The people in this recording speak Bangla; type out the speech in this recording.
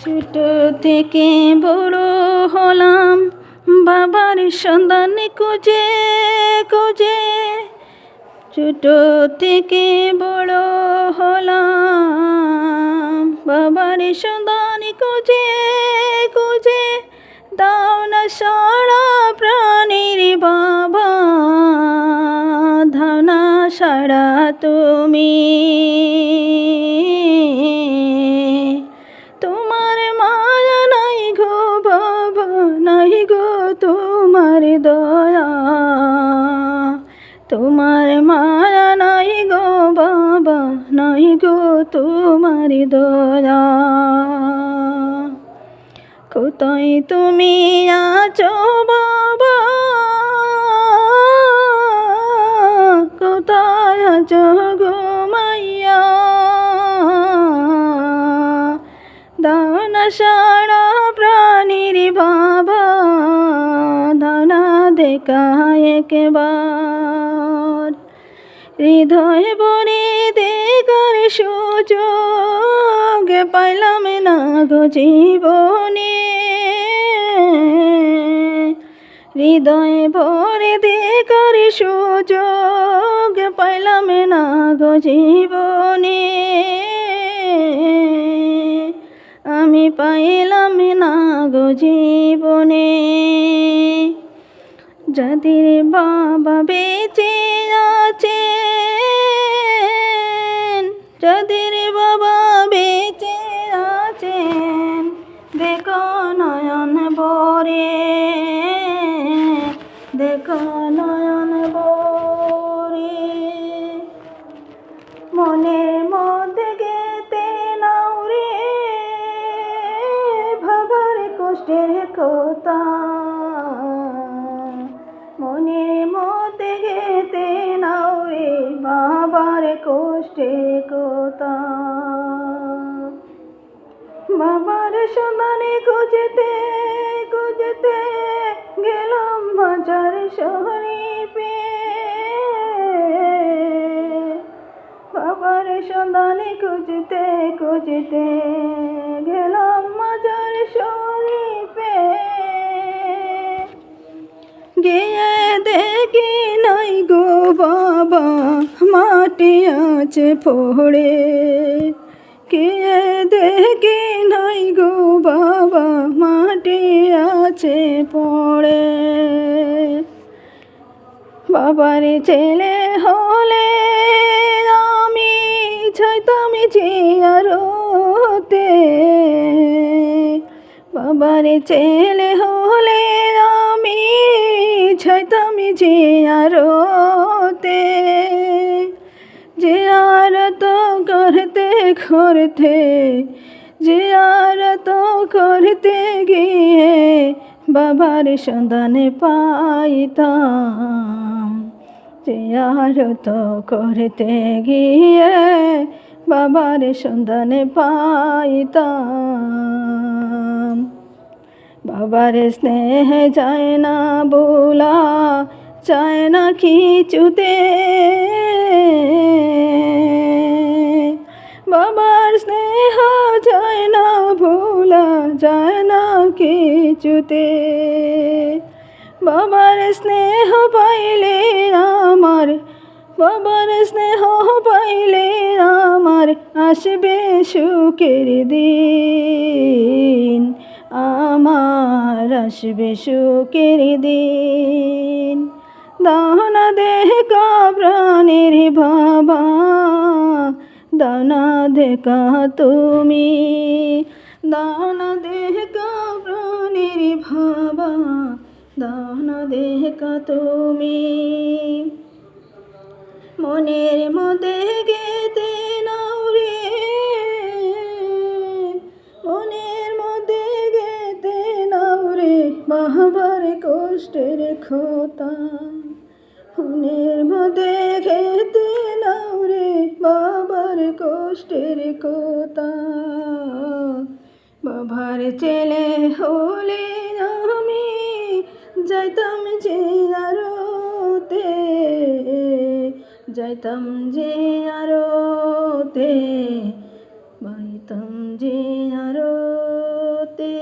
ছোট থেকে বড় হলাম, বাবার সন্ধান খুঁজে খুঁজে। ছোট থেকে বড় হলাম, বাবার সন্ধান খুঁজে খুঁজে। দাও না সারা প্রাণীর বাবা, দাও না সারা তুমি। তোমার মায়া নাই গো বাবা, নাই গো তোমার দয়া। কোথায় তুমি আছো বাবা? কোথায় আছো গো মাইয়া? দানা সারা প্রাণীর বাবা দেখা একবার। হৃদয় বনে দেখার সুযোগ পাইলাম না গো জীবনে। হৃদয় ভরে দেখার সুযোগ পাইলাম না গো জীবনে। আমি পাইলাম না গো জীবনে। যাদের বাবা বেঁচে আছেন, যাদের বাবা বেঁচে আছেন, দেখো নয়ন বরে দেখো নয়ন বরে মনের মধ্যে গেতে নাও রে, ভাবার কষ্টের কথা বাবার সন্ধানে খুঁজতে খুঁজতে গেলাম বাজার শহরে বাবার সন্ধানে খুঁজতে খুঁজতে গেলাম মাজার শরীফে। গিয়ে দেখি নাই গো বাবা, মাটি আছে পড়ে কে দেখি নাই গো বাবা মাটি আছে পড়ে। বাবার ছেলে হলে আমি চাইতাম জিয়ারতে বাবার ছেলে হলে আমি চাইতাম জিয়ারতে করতে করতে যে আর তো করতে গিয়ে বাবার সন্ধানে পাইতাম। তো করতে গিয়ে বাবার সন্ধানে পাইতাম। বাবার স্নেহ যায় না বোলা চায় না কিছুতে। কিছুতে। বাবার স্নেহ পাইলে আমার, বাবার স্নেহ পাইলে আমার আসবে সুখের দিন। আমার আসবে সুখের দিন। দানা দেখা প্রাণের বাবা, দানা দেখা তুমি। দানা দেখা দেখা তুমি। মনের মধ্যে গেতে নাও রে। মনের মধ্যে গেতে নাও রে। বাবার কষ্টের খোতা মনের মধ্যে গেতে নাও রে। বাবার কষ্টের কথা। বাবার ছেলে হলে যাইতাম যে আরতে যাইতাম যে আরতে বাড়িতাম যে আরতে।